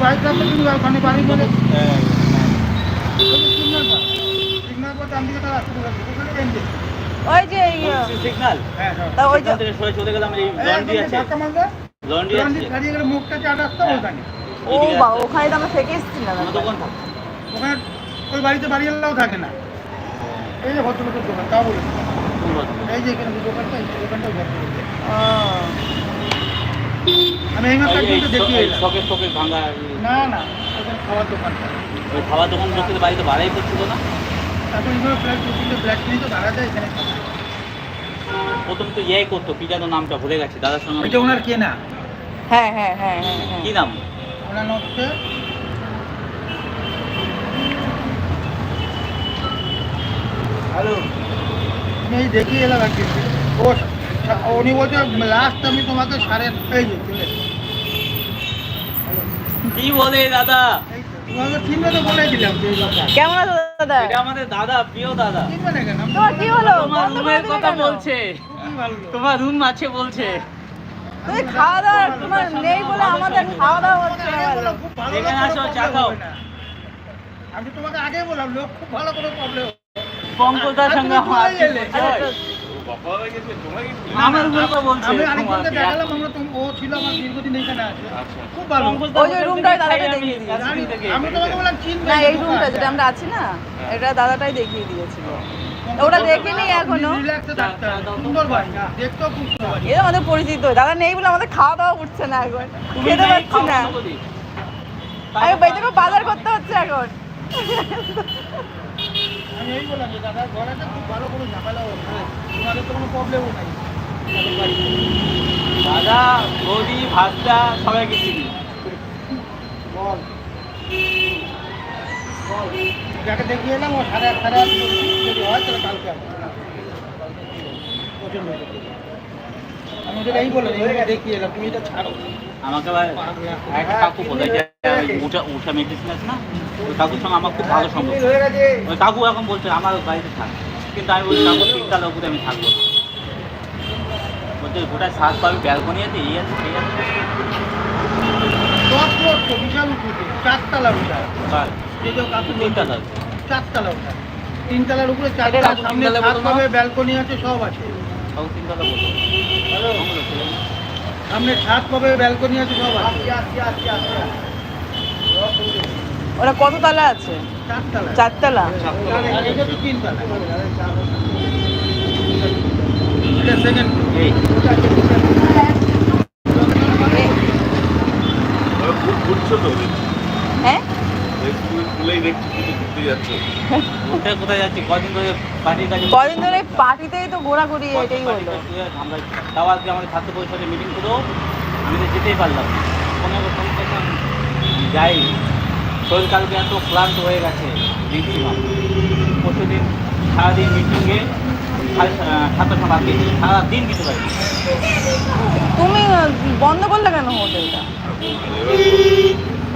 Light রাখলে তুমি ওখানে ও বা ওখানে তো আমরা থেকে এসেছি না দোকান থাকে ওখানে ওই বাড়িতে বাড়ি এলেও থাকে না। এই যে ভদ্রলোকের দোকান তাও বলি? এই যে এখানে দোকানটা এই ও, আমি এই মাত্র দেখিয়ে এলাম। শখের শখের ভাঙা না না খাওয়ার দোকানটা ওই খাবার দোকান লোকের বাড়িতে ভাড়াই করছিল না। তারপর এইভাবে ফ্ল্যাট দু তিনটে ফ্ল্যাট নিয়ে তো ভাড়া দেয় এখানে প্রথম তো ইয়ে করতো কি যেন নামটা ভুলে গেছে দাদার সঙ্গে এটা ওনার কেনা হ্যাঁ হ্যাঁ হ্যাঁ হ্যাঁ হ্যাঁ। কি নাম? ওনার হচ্ছে হ্যালো। আমি এই দেখিয়ে এলাম একদিন ও উনি বলছে লাস্ট আমি তোমাকে সাড়ে এই যে কি বলে দাদা? এই তো, তোমাকে ঠিক মতো বলে দিলাম যে এই কথা কেমন আছো দাদা? এটা আমাদের দাদা প্রিয় দাদা। ঠিক কেন? আমি তোমার কি হলো? তোমার রুমের কথা বলছে। খুবই ভালো লোক। তোমার রুম আছে বলছে। তুমি খাওয়া দাওয়া তোমার নেই বলে আমাদের খাওয়া দাওয়া হচ্ছে না ভালো খুব ভালো এখানে আসো, চা খাও। আমি তোমাকে আগেই বললাম লোক খুব ভালো কোনো প্রবলেম পঙ্কজদার সঙ্গে আমার এখানে এই রুমটা যেটা আমরা আছি না এটা দাদাটাই দেখিয়ে দিয়েছিল। ওটা দেখিনি এখনও। রিল্যাক্সে থাকতে হবে। সুন্দর বাড়ি দেখতেও খুব সুন্দর বাড়ি এ আমাদের পরিচিত দাদা নেই বলে আমাদের খাওয়া দাওয়া উঠছে না এখন। খেতে পাচ্ছি না। আমি বাজার করতে হচ্ছে এখন। আমি এই বললাম যে দাদা ঘর আছে খুব ভালো কোনো ঝামেলা হ্যাঁ তোমাদের তো কোনো প্রবলেমও নাই। দাদা বৌদি ভাতটা সবাইকে চিনি। বল। বল। যাকে দেখিয়ে এলাম ও সাড়ে সাড়ে আট যদি হয় তাহলে কালকে আসবে। প্রচণ্ড আমি ওদের বললাম এইভাবে এলাম তুমি এটা ছাড়ো। আমাকে আবার কাকু বলে যে উঠা উঠা মেডিসিন আছে না ওই কাকুর সঙ্গে আমার খুব ভালো সম্পর্ক। ওই কাকু এখন বলছে আমার বাড়িতে থাক। কিন্তু আমি বলছি কাকু তিনতলা উপরে আমি থাকব বলছে গোটা সাত পাবি ব্যালকনি আছে এই আছে সেই আছে। দশ ফ্লোর বিশাল উঁচুতে চারতলা উঠা যে যে কাকু তিনতলা। বলছে, চারতলা উঠা তিনতলার উপরে চারতলা সামনে ব্যালকনি আছে সব আছে। ছেলে না। সামনে ছাদ পাবে ব্যালকনি আছে সব ওরা কত তালা আছে? চারতলা। চারতলা আর এটা তো তিনতলা এটা সেকেন্ড এই এ- ঘুরছো তো হ্যাঁ স্কুলেই দেখছি শুধু ঘুরতে যাচ্ছে। কোথায় কোথায় যাচ্ছি? কদিন ধরে পার্টির কাছে কদিন ধরে পার্টিতেই তো ঘোরাঘুরি এটাই হলো। আমরা তাও আজকে আমাদের ছাত্র পরিষদে মিটিং করেও আমি তো যেতেই পারলাম না। পনেরো ফোন যাই। শরীর কালকে এত ক্লান্ত হয়ে গেছে ম্যাক্সিমাম পরশু দিন সারাদিন মিটিংয়ে সাতটার সময় বাকি সারাদিন কিছু পাই তুমি বন্ধ করলে কেন হোটেলটা?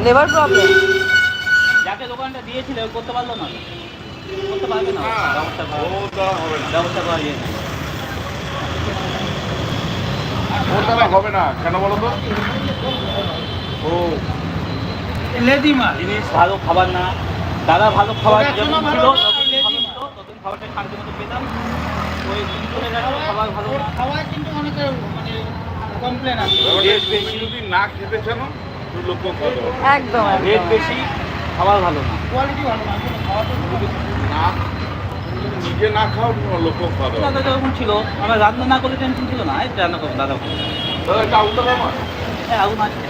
লেবার প্রবলেম দোকানটা দিয়েছিল করতে পারল না। করতে পারবে না। ব্যবস্থা করা হবে না। ব্যবস্থা করা যায় ওর দ্বারা হবে না কেন বলো তো? ও। লেদিমা জিনিস ভালো খাবার না। দাদা ভালো খাবার যখন ছিল খাবারটা শান্তি মতো পেতাম। ওই খাবার ভালো খাওয়ায় কিন্তু অনেকের মানে কমপ্লেন আছে। যদি না খেতে চানো হবে একদম। রেট বেশি খাবার ভালো না। কোয়ালিটি ভালো না না। নিজে না খাও লক্ষ্য খাওয়া দাদা যখন ছিল। আমার রান্না না করলে টেনশন ছিল না এই রান্না করব দাদা। দাদা একটা আউট আমার? হ্যাঁ আগুন আছে।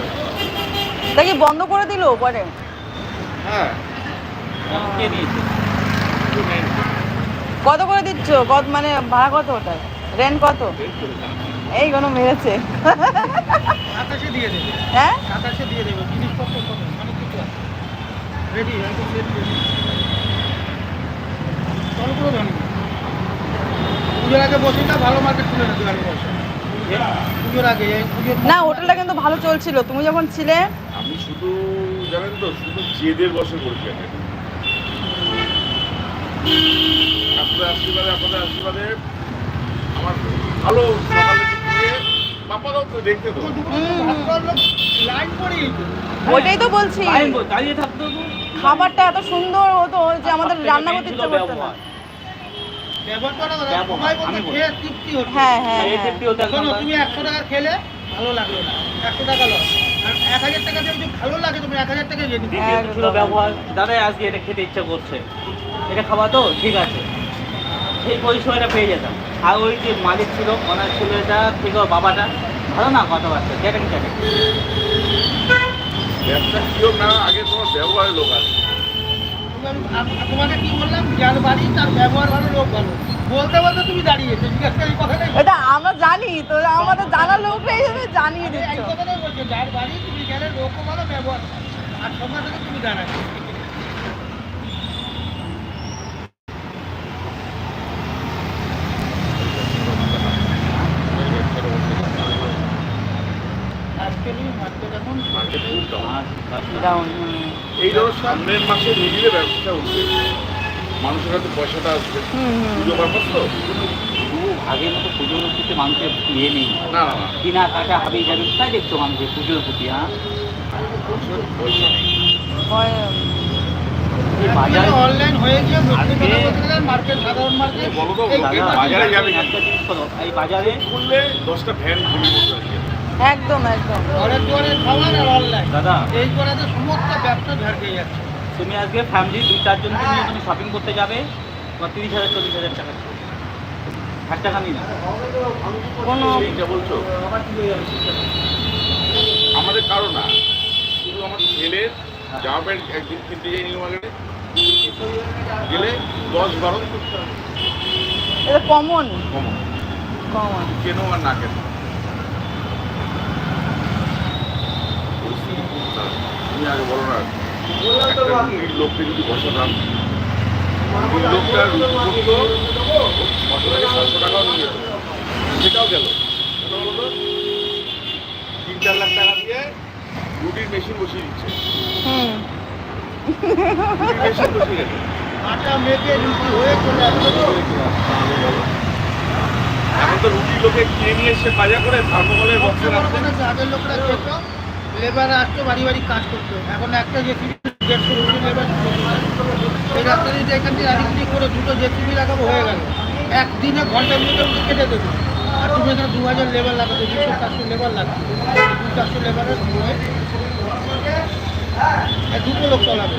দেখি বন্ধ করে দিল পরে হ্যাঁ। কে দিয়েছে? কত করে দিচ্ছ? কত মানে ভাড়া কত ওটা রেন্ট কত? এই কোনো মেরেছে। আকাশে দিয়ে দেবে। হ্যাঁ? আকাশে দিয়ে দেবে জিনিসপত্র রেডি একদম রেডি চল ধনী পুজোর আগে বসে না ভালো মার্কেট খুলে না দোকানে বসে। পুজোর আগে পুজোর না হোটেলটা কিন্তু ভালো চলছিল। তুমি যখন ছিলে? আমি শুধু জানেন তো শুধু জেদের বসে পড়ছি এখানে। আপনাদের আশীর্বাদে আপনাদের আশীর্বাদে আমার ভালো সকালে দিয়ে বাপারাও তো দেখতে তো লাইন পড়িয়ে ওটাই তো বলছি। খাবারটা এত সুন্দর হতো যে আমাদের রান্না করতে ইচ্ছা করতো না। হ্যাঁ হ্যাঁ হ্যাঁ। তৃপ্তি হতো একদম। তুমি একশো টাকার খেলে ভালো লাগল না। একশো টাকা লস। এক হাজার টাকা দিয়ে ভালো লাগে তুমি এক হাজার টাকা ব্যবহার। দাদা আজকে এটা খেতে ইচ্ছা করছে। এটা খাওয়া তো? ঠিক আছে। সেই পরিষেবাটা পেয়ে যেতাম। আর ওই যে মালিক ছিল ওনার ছেলেটা থেকে ওর বাবাটা ভালো না কথাবার্তা? চ্যাটাং চ্যাটাং ব্যবসা কেউ না আগে তোমার ব্যবহারের লোক আছে। তোমাকে কি বললাম? যার বাড়ি তার ব্যবহার ভালো লোক ভালো। বলতে বলতে তুমি দাঁড়িয়েছো জিজ্ঞাসা করে এই কথাটাই এটা আমরা জানি তো আমাদের জানার লোকরা হিসেবে জানিয়ে এই কথাটাই বলছো যার বাড়ি তুমি গেলে লোকও ভালো ব্যবহার আর সঙ্গে তুমি দাঁড়াচ্ছো Actually, market এখন মার্কেট খুব down। ডাউন এই ধরো সামনের মাসে মিডিলে ব্যবসা উঠবে মানুষের কাছে পয়সাটা আসবে। হুম হুম পুজো পারপাস তো? আগের মতো পুজোর প্রতি মানুষের ইয়ে নেই। না না কিনা কাটা হাবি যাবি। তাই দেখছ মানুষের পুজোর প্রতি হ্যাঁ? পয়সা নেই। হয়ে একদম একদম। দাদা এই করে তো ব্যবসা ঝাড়কে যাচ্ছে। তুমি আজকে ফ্যামিলি দুই চারজনকে নিয়ে তুমি শপিং করতে যাবে তোমার তিরিশ হাজার চল্লিশ হাজার টাকা। ষাট টাকা নিয়ে কোনো বলছো? আমাদের কারও না। শুধু আমার ছেলের জামা প্যান্ট একদিন কিনতে যাই নিউ মার্কেটে। গেলে দশ বারো এটা কমন কম কমন কেনো আর না কেন পরিস্থিতি খুব খারাপ। তুমি আগে বলো না। একটা রুটির লোককে যদি বসাতাম রুটির লোকটা ছশো থেকে সাতশো টাকাও নিয়ে যেত সেটাও গেল। তিন চার লাখ টাকা দিয়ে রুটির মেশিন বসিয়ে দিচ্ছে। মেশিন বসিয়ে গেছে আটা মেখে রুটি হয়ে চলে এখন তো রুটি লোকে কিনে নিয়ে এসে বাজার করে থার্মোকলের বক্সে রাখছে। আগের লোকরা লেবার আসতো বাড়ি বাড়ি কাজ করতো। এখন একটা জেসিবি দেড়শো দুশো লেবার এই রাস্তা যদি এখান থেকে রাজনীতি করে দুটো জেসিবি লাগাবো হয়ে গেল। একদিনে ঘণ্টা মিনিটের মধ্যে কেটে দেবে। আর তুমি এখানে দু হাজার লেবার লাগাতো দুশো চারশো লেবার লাগতো। দু চারশো লেবারের হয়ে দুটো লোক চলাবে।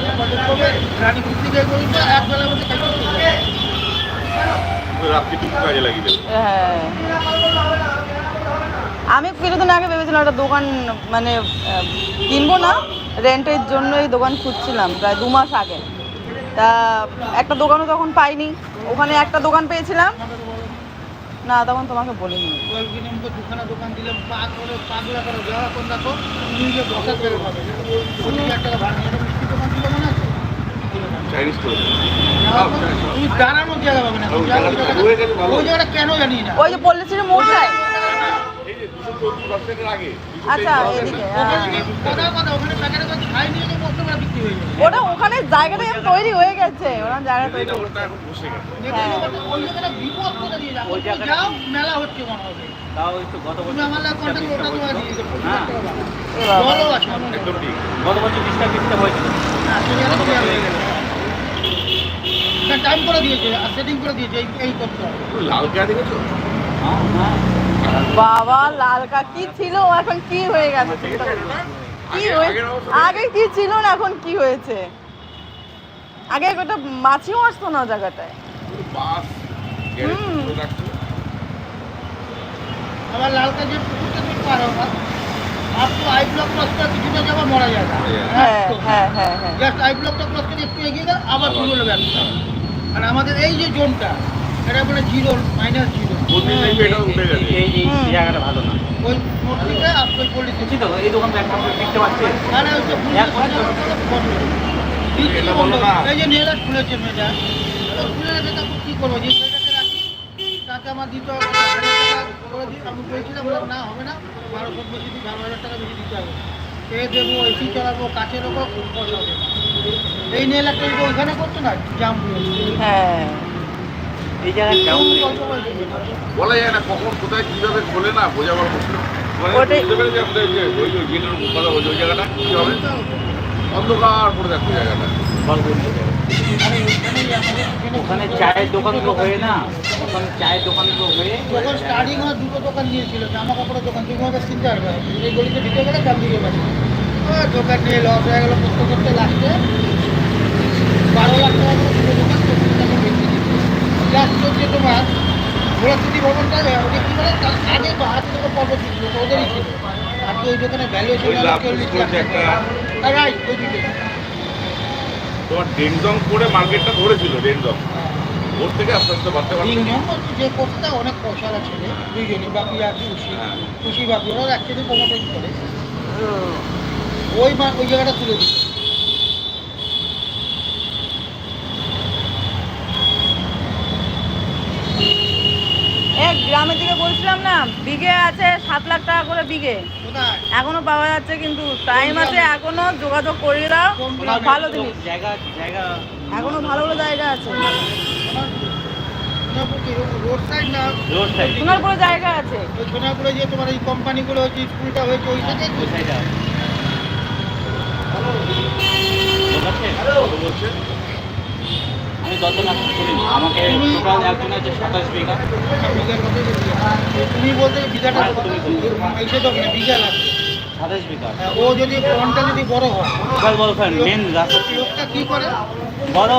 করবে রানীপুর থেকে বলবে এক বেলার মধ্যে কাজ করতে। রাত্রিটুকু কাজে লাগিয়ে দেবে। হ্যাঁ। আমি কিছুদিন আগে ভেবেছিলাম একটা দোকান মানে কিনবো না রেন্টের জন্যই দোকান খুঁজছিলাম প্রায় দু মাস আগে। তা একটা দোকানও তখন পাইনি। ওখানে একটা দোকান পেয়েছিলাম। না তখন তোমাকে বলিনি। ওই যে পল্লীশ্রী মোড়টায় এই যে দুশো চৌত্রিশ বাস স্ট্যান্ডের আগে দুশো আচ্ছা। হ্যাঁ। হয়ে ওটা ওখানে জায়গাটা তৈরি হয়ে গেছে ওরা জায়গা তৈরি মেলা হচ্ছে হ্যাঁ হ্যাঁ, হয়ে টাইম করে দিয়েছে সেটিং করে দিয়েছে এই করতে লাল কেয়া দেখেছ হ্যাঁ হ্যাঁ বাবা লালকা কি ছিল? এখন কি হয়ে গেছে? কি আগে- হয়ে কি ছিল না এখন কি হয়েছে? আগে একটা মাছিও আসতো না জায়গাটায়। আবার লালকা যে পুকুরটা তুমি পারো না আপ তো আই ব্লক ক্রস করে কিছুটা যাবা মরা যায় না। হ্যাঁ। হ্যাঁ হ্যাঁ হ্যাঁ জাস্ট আই ব্লকটা ক্রস করে একটু এগিয়ে গেলে আবার শুরু হলো ব্যবসা আর আমাদের এই যে জোনটা এটা মানে জিরো মাইনাস জিরো এই জায়গাটা ভালো না। ওই মোট থেকে আর ওই পল্লিতে। বুঝছি তো এই দোকানটা একটা দেখতে পাচ্ছে। ওই যে ফুল এক বছর বন্ধ বিক্রি এটা বন্ধ। বলো না। এই যে নেলার খুলেছে মেয়েটা খুলে রেখে তারপর কি করব? যে ছেলেটাকে রাখি তাকে আমার দিতে হবে। আমি বলছিলাম না হবে না। বারোশো বেশি দিই বারো হাজার টাকা বেশি দিতে হবে। এ দেবো এসি চালাবো কাছে হবে এই নেল ওইখানে করতো না? জাম হ্যাঁ। এই জায়গায় কেমন বলা যায় না কখন কোথায় কীভাবে খোলে না বোঝাবার মুশকিল। মানে অন্ধকার পড়ে থাকবে জায়গাটা। ওখানে চায়ের দোকানগুলো হয়ে না। ওখানে চায়ের দোকানগুলো হয়ে যখন স্টার্টিং হয় দুটো দোকান নিয়েছিল জামা কাপড়ের দোকান তুমি আমাকে চিনতে পারবে না। এই গলিতে ঢুকে গেলে দিয়ে পারে দোকান নিয়ে লস হয়ে গেলো করতে করতে লাস্টে বারো লাখ টাকা দুটো দোকান। লাস্ট হচ্ছে তোমার ভোলাস্মৃতি ভবনটা ওটা কি বলে তার আগে হাতে থেকে পর্বত ছিল ওদেরই ছিল। আজকে ওই দোকানে ভ্যালু ছিল ওই লাভ করেছে একটা রাইট ওই দুটো তোমার ডেনজং করে মার্কেটটা ধরেছিল ডেনজং ওর থেকে আস্তে আস্তে বাড়তে বলছে যে কোর্সটা অনেক পয়সার ছেলে দুইজনই বাপি আর খুশি। হ্যাঁ। খুশি বাপি ওরা একসাথে প্রমোটিং করে। ওই মা ওই জায়গাটা তুলে দিচ্ছে এক গ্রামের দিকে বলছিলাম না বিঘে আছে সাত লাখ টাকা করে বিঘে। এখনও পাওয়া যাচ্ছে কিন্তু টাইম আছে এখনও যোগাযোগ করিয়ে দাও? ভালো জিনিস। জায়গা জায়গা? এখনও ভালো ভালো জায়গা আছে। সোনারপুর কি? রোড সাইড না? রোড সাইড সোনারপুরে জায়গা আছে। সোনারপুরে যে তোমার এই কোম্পানিগুলো হচ্ছে স্কুলটা হয়েছে ওই সাইডে? ওই সাইডে লোক আছে। আমি আমাকে টোটাল সাতাশ বিঘা। তুমি বলতে বিঘাটা হ্যাঁ। এসে তো বিঘা লাগবে সাতাশ বিঘা। হ্যাঁ, ও যদি ফ্রন্টটা যদি বড় হয় বল ফ্রেন্ড মেন রাস্তা। কি করে? বড়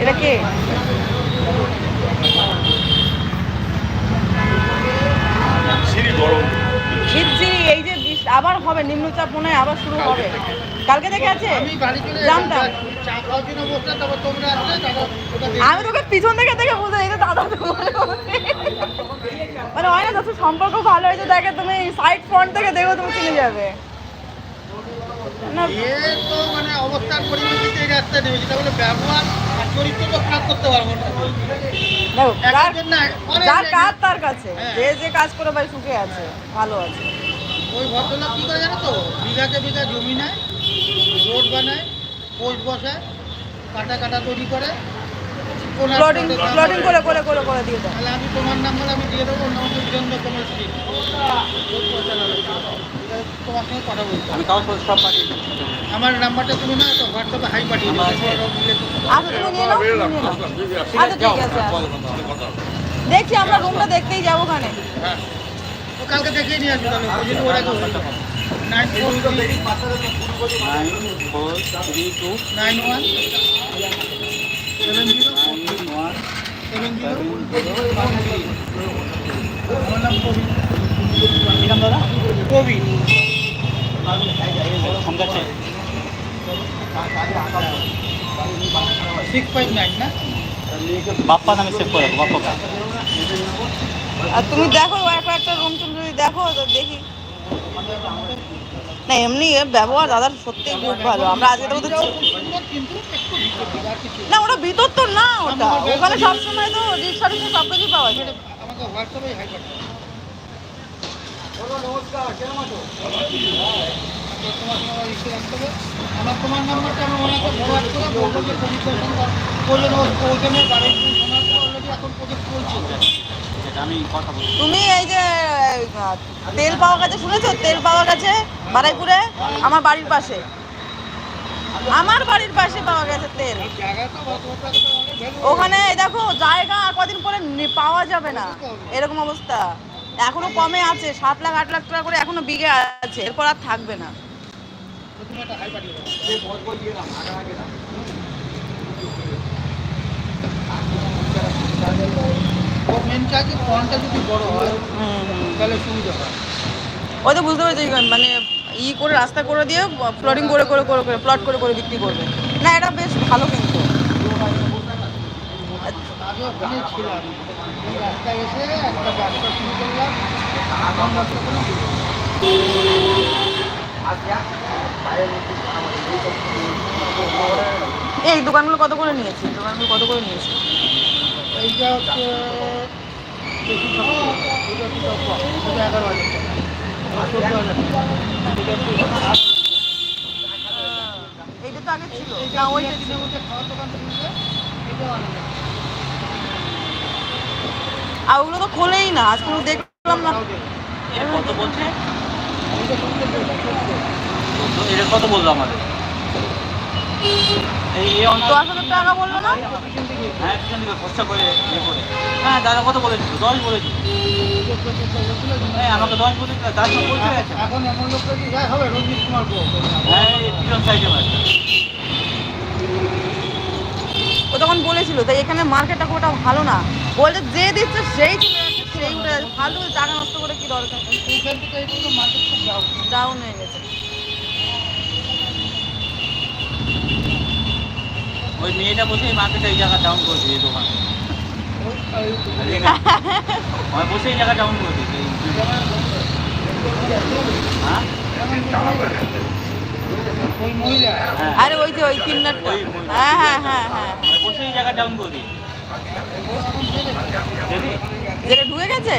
এটা কে সিঁড়ি গরম ঝিরঝিরি এই যে বৃষ্টি আবার নিম্নচাপ মনে হয় আবার শুরু হবে। কালকে দেখে আছে? আমি জানতাম। তোকে পিছন থেকে দেখে বুঝে যে দাদা তো মানে হয় না যত সম্পর্ক ভালো হয়েছে দেখে তুমি সাইড ফ্রন্ট থেকে দেখো তুমি চিনে যাবে। মানে অবস্থান পরিবর্তিত রাস্তা নেবে যেটা বলে ব্যবহার আর চরিত্র তো খারাপ করতে পারব না। যার একজন না অনেক যার জায়গায়- কাজ তার কাছে। হ্যাঁ। যে যে কাজ করে ভাই সুখে আছে ভালো আছে। ওই ভদ্রলোক কি করে জানো তো? বিঘাতে বিঘা জমি নেয় রোড বানায় পোস্ট বসায় কাটা কাটা তৈরি করে। কোন প্লটিং করে। করে করে করে দিয়ে দাও। তাহলে আমি তোমার নাম্বার আমি দিয়ে দেবো অন্য আমাকে বীরেন্দ্র কমল স্ট্রিট তোমার সঙ্গে কথা বলছি আমি কাগজপত্র সব পাঠিয়ে আমার নাম্বারটা তুমি না তো হোয়াটসঅ্যাপে হাই পাঠিয়ে দেবো আচ্ছা তুমি নিয়ে নাও আচ্ছা ঠিক আছে কথা হবে। দেখছি আমরা রুমটা দেখতেই যাব ওখানে। হ্যাঁ। তো কালকে দেখিয়ে নিয়ে আসব তাহলে। ওই জন্য ওরা nine four nine four three two nine one seven zero nine one seven zero seven one three আমার নাম কবি। কি নাম দাদা? কবি। সিক্স ফাইভ নাইন না? বাপ্পা নামে সেভ করে বাপ্পা। আর তুমি দেখো একটা রুম টুম যদি দেখো, তো দেখি। না, এমনি ব্যবহার দাদার সত্যি খুব ভালো। আমরা আজকে তো না ওটা ভিতর তো না ওটা। ওখানে সবসময় তো রিক্সা রিক্সা সব কিছু পাওয়া যায়। পাঠাও তোমার সঙ্গে আমার তোমার নাম্বারটা আমার ওনাকে ফরওয়ার্ড করে বলব যে ওইখানে বাড়ির শোনার অলরেডি এখন প্রজেক্ট চলছে সেটা আমি কথা বলছি। তুমি এই যে তেল পাওয়া গেছে শুনেছো? তেল পাওয়া গেছে বারাইপুরে আমার বাড়ির পাশে। আমার বাড়ির পাশে পাওয়া গেছে তেল। ওখানে দেখো জায়গা আর কদিন পরে পাওয়া যাবে না। এরকম অবস্থা। এখনও কমে আছে সাত লাখ আট লাখ টাকা করে এখনও বিঘে আছে। এরপর আর থাকবে না। ফোনটা যদি বড় হয়। তাহলে সুবিধা হয়। ওই তো বুঝতে পেরেছি মানে ই করে রাস্তা করে দিয়ে প্লটিং করে করে করে করে প্লট করে করে বিক্রি করবে। না এটা বেশ ভালো কিন্তু। করলাম। এই দোকানগুলো কত করে নিয়েছি? দোকানগুলো কত করে নিয়েছি? এইটা হচ্ছে আর ওগুলো তো খোলেই না, আজকে তো দেখলাম না। কত বলছে? এটা কত বলল আমাদের? দশ হাজার টাকা বলল না হ্যাঁ পিছন দিকে খরচা করে ইয়ে করে হ্যাঁ দাদা কত বলেছিল দশ হ্যাঁ আমাকে দশ বলেছিল তার সঙ্গে বলতে এখন এমন লোক কি হবে রঞ্জিত কুমার হ্যাঁ পিছন সাইডে ও তখন বলেছিল তাই এখানে মার্কেটটা খুব একটা ভালো না বলছে যে দিচ্ছে সেই সেই উঠে ফালতু টাকা নষ্ট করে কি দরকার ডাউন হয়ে গেছে ওই মেয়েটা বসে মার্কেটে এই জায়গা ডাউন করে দিয়ে দোকান। বসে এই জায়গা ডাউন করে দিয়েছি। হ্যাঁ? আরে ওই যে ওই ওই- হ্যাঁ হ্যাঁ হ্যাঁ হ্যাঁ। বসে এই জায়গা ডাউন করে যেটা ঢুকে গেছে?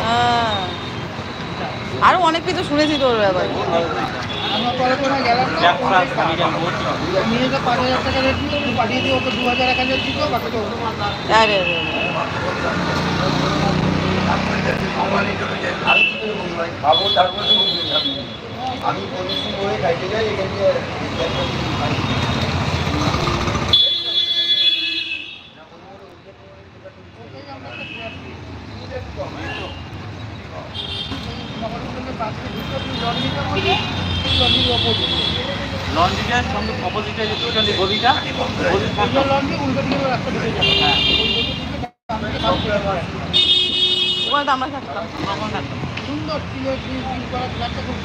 হ্যাঁ। আরও অনেক কিছু শুনেছি তোর ব্যাপারে। আমি যেমন বলছি মেয়েকে পাঁচ হাজার টাকা রেট দিল তুই পাঠিয়ে দিয়ে ওকে দু হাজার এক হাজার দিত বাকিটা ওকে আরে আরে, আরে। খাব তারপরে তো বুঝবেন আপনি। আমি পরিশ্রম হয়ে খাইতে যাই এখান থেকে লন্ড্রির অপোজিট লন্ড্রিটার সঙ্গে সুন্দর ছিল বিল করা ফোন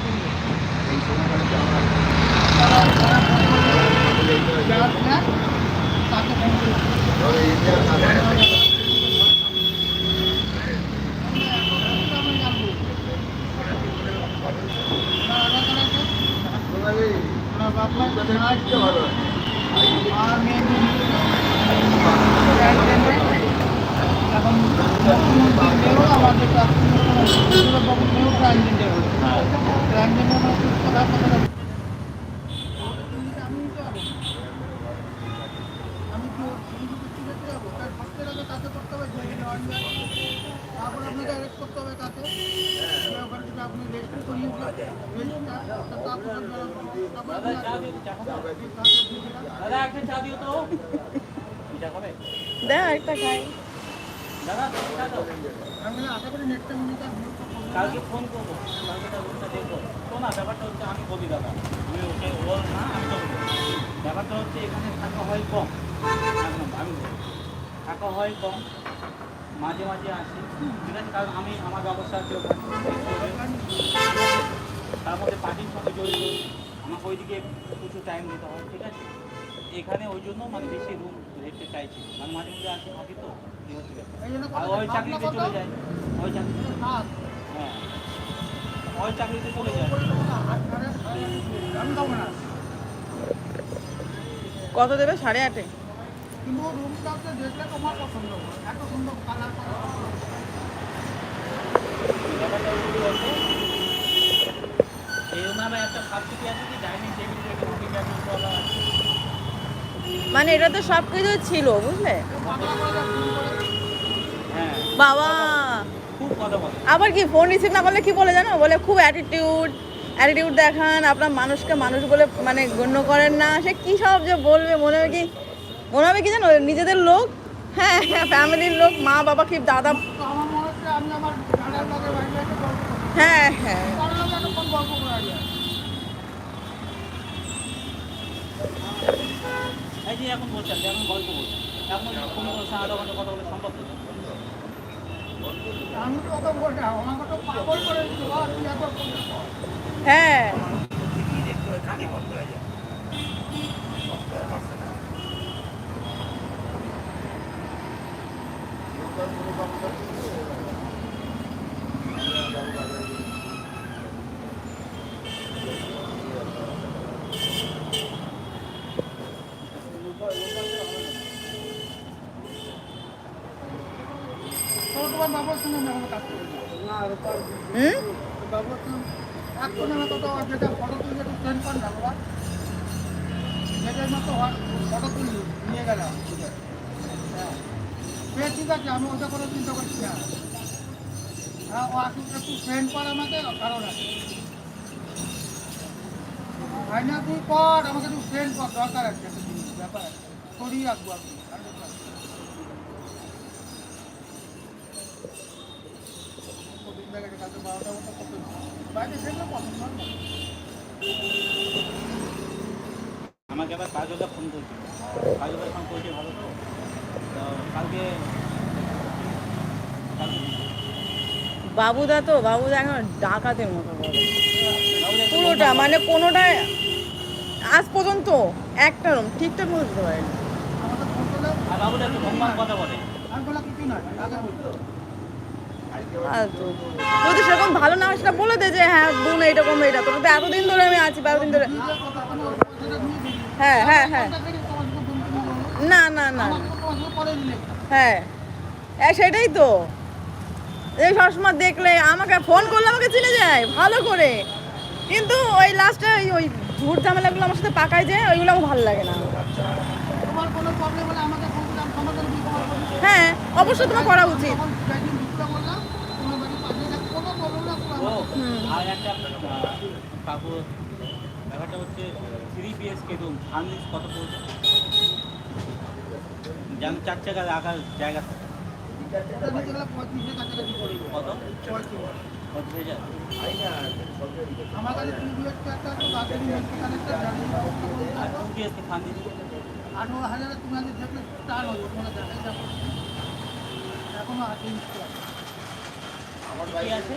করে ওনার বাপ মা ভালো হয়। আর মেয়ে এখন মুখ্যমন্ত্রী মেয়েও আমাদের বাবু মেয়েও প্রাইম মিনিস্টার হলো হ্যাঁ প্রাইম মিনিস্টার মানে খুব কথা কথা আমি কি ওর ছবি করতে যেতে যাব তার ফার্স্টের আগে তাকে করতে হবে জমি নেওয়ার জন্য। তারপর আপনাকে অ্যারেস্ট করতে হবে তাকে যে ওখান থেকে আপনি রেজিস্ট্রি করিয়ে রেজিস্টার তারপর তারপর দাদা চা দিও চা খাবে দাদা একটা চা দিও একটা খাই। কালকে ফোন করব। দেখব। তো না ব্যাপারটা হচ্ছে আমি বলি দাদা। আমি ওকে ওর না আমি তো ব্যাপারটা হচ্ছে এখানে থাকা হয় কম। আমি থাকা হয় কম। মাঝে মাঝে আসি। ঠিক আছে কারণ আমি আমার ব্যবস্থা আছে তার মধ্যে পার্টির সঙ্গে জড়িত। আমাকে ওইদিকে প্রচুর টাইম দিতে হয় ঠিক আছে? এখানে ওই জন্য মানে বেশি রুম রেটে চাইছি। মানে মাঝে মধ্যে আসি থাকি তো আর ওই চাকরিতে চলে যায়। ওই চাকরিতে হ্যাঁ। ওই চাকরিতে চলে যায়। কত দেবে? সাড়ে আটে? কিন্তু রুমটাতে দেখলে তোমার পছন্দ হবে। এত সুন্দর কালার এই নামে একটা সাবসিডি আছে কি? ডাইনিং টেবিল রেখে রুটি ক্যাবিন করা আছে। মানে এটা তো সব কিছু ছিল বুঝলে? হ্যাঁ বাবা! আবার কি ফোন রিসিভ না করলে কি বলে জানো? বলে খুব অ্যাটিটিউড অ্যাটিটিউড দেখান আপনার মানুষকে মানুষ বলে মানে গণ্য করেন না। সে কি সব যে বলবে মনে হবে কি মনে হবে কি জানো? নিজেদের লোক হ্যাঁ হ্যাঁ ফ্যামিলির লোক মা বাবা কি দাদা হ্যাঁ আমার মনে হচ্ছে আমি আমার দাদার লোকের বাড়িতে এসে গল্প করি হ্যাঁ হ্যাঁ দাদার লোক এতক্ষণ গল্প করে আসবে এই যে এখন বলছেন যে এখন গল্প বলছেন। এখন কোনো কোনো সাড়ে আধা ঘণ্টা কথা বলে সম্ভব না আমি তো ওকে বলছি আমাকে তো পাগল করে দিচ্ছি বাবা তুই এত হ্যাঁ তোর তোমার বাবার সঙ্গে আমি এখনও কাজ করি না হুম বাবার সঙ্গে এখন আমি তো ফটো তুলে একটু সেন্ড কর না বাবা মতো ফটো তুলি নিয়ে গেলাম হ্যাঁ ঠিক আছে আমি ওটা করে চিন্তা করছি না হ্যাঁ ও আসুন একটু সেন্ড কর আমাকে কারণ আছে ফাইনাল তুই কর আমাকে একটু সেন্ড কর দরকার আছে একটা জিনিস ব্যাপার সরিয়ে রাখব আপনি কদিন থেকে বারোটা মতো কত বাইরে সেগুলো পছন্দ আমাকে আবার কাজলদা ফোন করছিল কাজলদা ফোন করছে ভালো তো? কালকে বাবুদা তো বাবুদা এখন ডাকাতের মতো বলে। পুরোটা মানে কোনোটায় আজ পর্যন্ত একটা রুম ঠিকঠাক মতো দিতে পারেনি বাবুদা একটু কথা বলে। কিছু নয় যদি সেরকম ভালো না হয় সেটা বলে দে যে হ্যাঁ বোন এইরকম এটা। তোর তো এতদিন ধরে আমি আছি বা এতদিন ধরে। হ্যাঁ হ্যাঁ হ্যাঁ। তোমার না না না। তোমার হ্যাঁ সেটাই তো। এই সবসময় দেখলে আমাকে ফোন করলে আমাকে চিনে যায় ভালো করে। কিন্তু ওই লাস্টে ওই ওই ঝুট ঝামেলাগুলো আমার সাথে পাকায় যায় ওইগুলো আমার ভালো লাগে না। তোমার তোমার হ্যাঁ অবশ্যই তোমার করা উচিত তখন যেদিন দুপুরে বললাম তোমার বাড়ি পাশে থাকো, কোনো প্রবলেম না ও কোনো আমাকে আর একটা কাকু ব্যাপারটা হচ্ছে থ্রি বিএসকে রুম ফার্নিশ কত পড়ছে যেন চার চাকা রাখার জায়গা থাকে। পড়বে কত পঁয়ত্রিশ কত আমার কাছে বিএসকে একটা আর। টু বিএসকে আঠারো হাজারে তুমি আগে দেখলে স্টার হবে তোমার দেখাই যাব এখনও আছে ইনস্টল কি আছে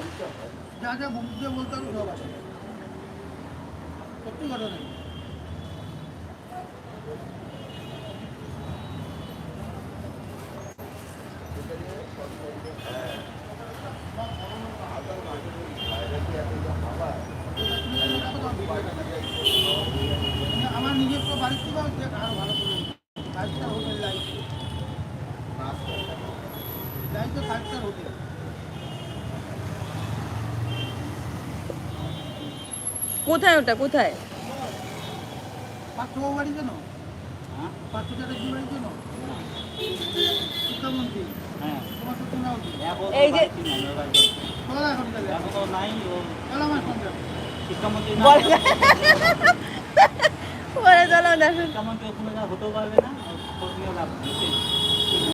যা যা মুখ দিয়ে বলতে হবে সব আছে সত্যি ঘটনা আমার নিজস্ব বাড়ি থেকে আরও ভালো করে five star hotel life life তো ফাইভ স্টার হোটেল কোথায় ওটা কোথায় পাঁচ ছ বাড়ি কেন হ্যাঁ পাঁচ ছ চ্যাটার্জি বাড়ি কেন শিক্ষামন্ত্রী হ্যাঁ তোমার তো শোনা উচিত এখন এই যে- বাড়িতে নাই, ওর বাড়িতে। চলো এখন তাহলে এখন তো নাই ও চলো আমার সঙ্গে শিক্ষামন্ত্রী না বল পরে চলো দেখো শিক্ষামন্ত্রী ওখানে যা হতেও পারবে না